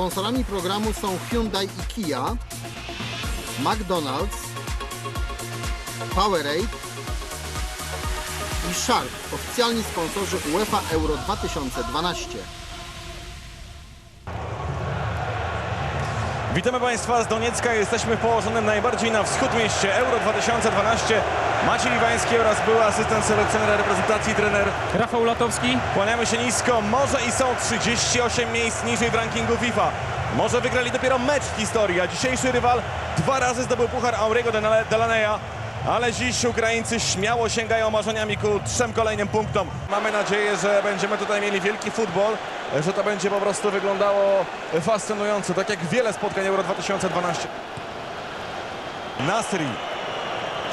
Sponsorami programu są Hyundai i Kia, McDonald's, Powerade i Shark, oficjalni sponsorzy UEFA Euro 2012. Witamy Państwa z Doniecka. Jesteśmy położonym najbardziej na wschód mieście Euro 2012. Maciej Iwański oraz były asystent selekcjonera reprezentacji trener. Rafał Latowski. Kłaniamy się nisko. Może i są 38 miejsc niżej w rankingu FIFA. Może wygrali dopiero mecz w historii, a dzisiejszy rywal dwa razy zdobył puchar Aurego Delaneya. Ale dziś Ukraińcy śmiało sięgają marzeniami ku trzem kolejnym punktom. Mamy nadzieję, że będziemy tutaj mieli wielki futbol, że to będzie po prostu wyglądało fascynująco, tak jak wiele spotkań Euro 2012. Nasri.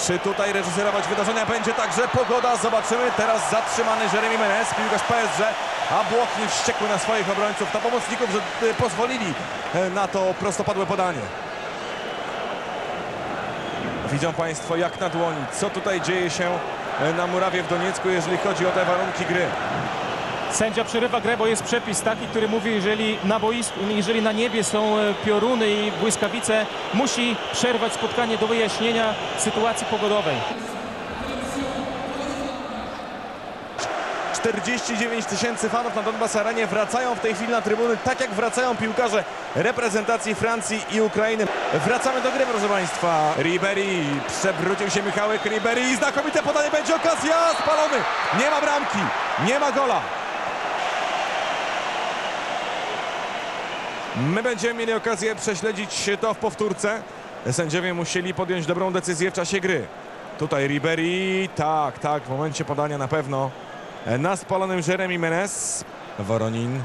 Czy tutaj reżyserować wydarzenia będzie także pogoda? Zobaczymy. Teraz zatrzymany Jeremy Menez, piłkarz PSG, a Błoknie wściekły na swoich obrońców, na pomocników, że y, pozwolili y, na to prostopadłe podanie. Widzą Państwo jak na dłoni, co tutaj dzieje się y, na murawie w Doniecku, jeżeli chodzi o te warunki gry. Sędzia przerywa grę, bo jest przepis taki, który mówi, jeżeli na boisku, jeżeli na niebie są e, pioruny i błyskawice, musi przerwać spotkanie do wyjaśnienia sytuacji pogodowej. 49 tysięcy fanów na Donbas Arenie wracają w tej chwili na trybuny, tak jak wracają piłkarze reprezentacji Francji i Ukrainy. Wracamy do gry, proszę Państwa. Ribery, przewrócił się Michałek Ribery, znakomite podanie, będzie okazja, spalony. Nie ma bramki, nie ma gola. My będziemy mieli okazję prześledzić to w powtórce. Sędziowie musieli podjąć dobrą decyzję w czasie gry. Tutaj Ribery, tak, tak, w momencie podania na pewno na spalonym Jeremy Menez. Woronin,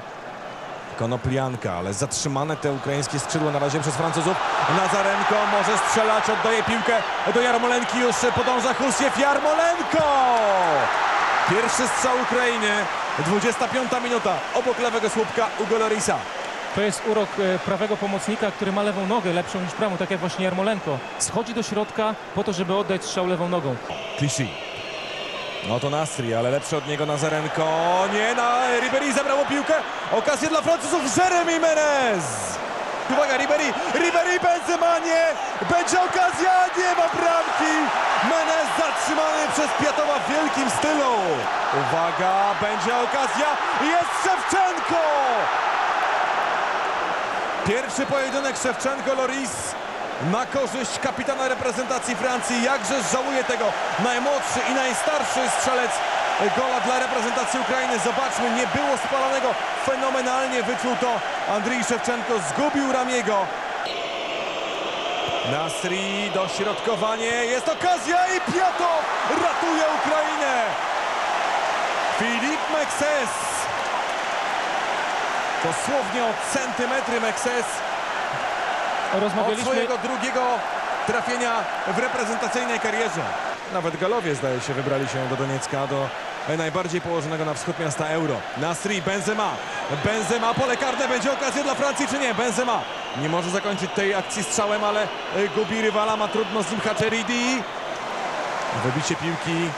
Konoplianka, ale zatrzymane te ukraińskie skrzydła na razie przez Francuzów. Nazarenko może strzelać, oddaje piłkę do Jarmolenki, już podąża Husiew Jarmolenko! Pierwszy strzał Ukrainy, 25 minuta, obok lewego słupka Ugo Lorisa. To jest urok e, prawego pomocnika, który ma lewą nogę lepszą niż prawą, tak jak właśnie Jarmolenko. Schodzi do środka po to, żeby oddać strzał lewą nogą. Clichy. No to Nastri, ale lepszy od niego Nazarenko. Nie, na Ribery zabrało piłkę. Okazję dla Francuzów. Jeremy Menez. Uwaga, Ribery, Ribery, Benzema, nie. Będzie okazja, nie ma bramki. Menez zatrzymany przez Piatowa w wielkim stylu. Uwaga, będzie okazja. Jest Szewczenko. Pierwszy pojedynek Szewczenko-Loris na korzyść kapitana reprezentacji Francji. Jakże żałuje tego najmłodszy i najstarszy strzelec gola dla reprezentacji Ukrainy. Zobaczmy, nie było spalonego. Fenomenalnie wyczuł to Andrii Szewczenko. Zgubił Ramiego. Nasri, dośrodkowanie. Jest okazja i Piatow ratuje Ukrainę. Filip Mekses. Dosłownie o centymetry Mekses od Rozmawialiśmy, swojego drugiego trafienia w reprezentacyjnej karierze. Nawet Galowie, zdaje się, wybrali się do Doniecka, do najbardziej położonego na wschód miasta Euro. Nasri, Benzema. Benzema, pole karne, będzie okazja dla Francji czy nie? Benzema nie może zakończyć tej akcji strzałem, ale y, gubi rywala, ma trudno z nim Haceridi. Wybicie piłki.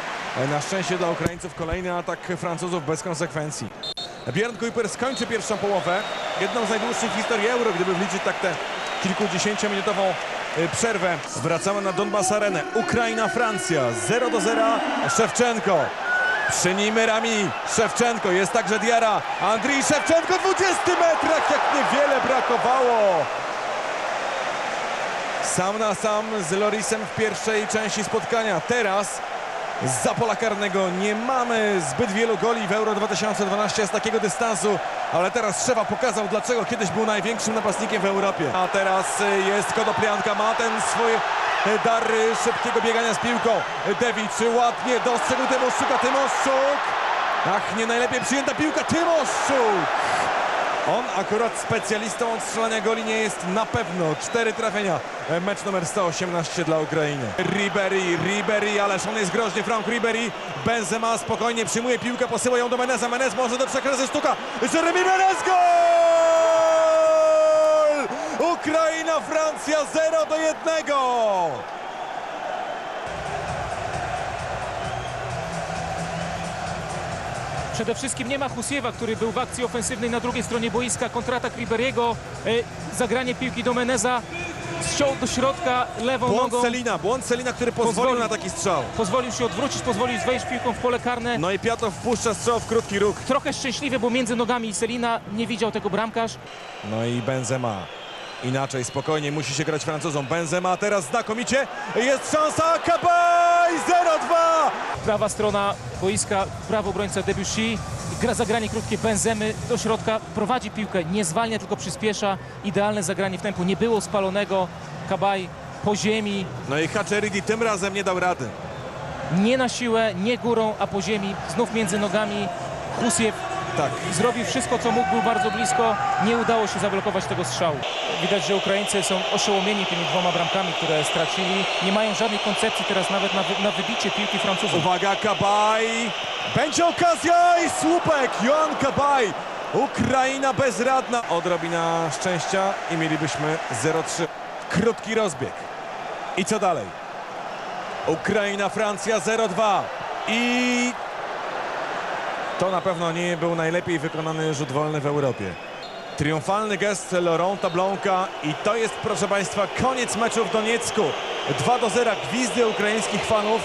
E, Na szczęście dla Ukraińców kolejny atak Francuzów bez konsekwencji. Björn Kuiper skończy pierwszą połowę. Jedną z najdłuższych w historii Euro, gdyby wliczyć tak tę kilkudziesięciominutową y, przerwę. Wracamy na Donbas Arenę. Ukraina, Francja 0 do 0. Szewczenko. Przy nim Rami. Szewczenko. Jest także Diara. Andrii Szewczenko 20 metrach. Jak niewiele brakowało. Sam na sam z Lorisem w pierwszej części spotkania. Teraz za pola karnego nie mamy zbyt wielu goli w Euro 2012 z takiego dystansu, ale teraz Szewa pokazał, dlaczego kiedyś był największym napastnikiem w Europie. A teraz y, jest Kodoplianka, ma ten swój y, dar y, szybkiego biegania z piłką. Dewicz ładnie dostrzegł Tymoszczuka, Tymoszczuk. Ach, nie najlepiej przyjęta piłka, Tymoszczuk. On akurat specjalistą od strzelania goli nie jest na pewno. Cztery trafienia. E, Mecz numer 118 dla Ukrainy. Ribery, Ribery, ależ on jest groźny. Frank Ribery. Benzema spokojnie przyjmuje piłkę, posyła ją do Meneza. Menez może do razy sztuka. Jeremy Menez, gol! Ukraina, Francja 0 do 1. Przede wszystkim nie ma Husiewa, który był w akcji ofensywnej na drugiej stronie boiska. Kontratak Riberiego, e, zagranie piłki do Meneza, strzał do środka lewą Błąd nogą. Celina, błąd Celina, który pozwolił Pozwolił. na taki strzał. Pozwolił się odwrócić, pozwolił wejść piłką w pole karne. No i Piatow wpuszcza strzał w krótki róg. Trochę szczęśliwie, bo między nogami Selina nie widział tego bramkarz. No i Benzema. Inaczej, spokojnie, musi się grać Francuzom. Benzema teraz znakomicie. Jest szansa, Kabaj 0-2! Prawa strona boiska, prawo obrońca Debussy. Gra zagranie krótkie Benzemy do środka, prowadzi piłkę, nie zwalnia, tylko przyspiesza. Idealne zagranie w tempo, nie było spalonego. Kabaj po ziemi, No i Haczeridi tym razem nie dał rady. nie na siłę, nie górą, a po ziemi, znów między nogami. Husiew Tak. zrobił wszystko, co mógł, był bardzo blisko. Nie udało się zablokować tego strzału. Widać, że Ukraińcy są oszołomieni tymi dwoma bramkami, które stracili. Nie mają żadnej koncepcji teraz nawet na, wy, na wybicie piłki Francuzów. Uwaga, Kabaj! Będzie okazja i słupek! Joan Kabaj! Ukraina bezradna. Odrobina szczęścia i mielibyśmy 0-3. Krótki rozbieg. I co dalej? Ukraina, Francja 0-2. I to na pewno nie był najlepiej wykonany rzut wolny w Europie. Triumfalny gest Laurenta Blanca i to jest, proszę Państwa, koniec meczu w Doniecku. 2 do 0 gwizdy ukraińskich fanów.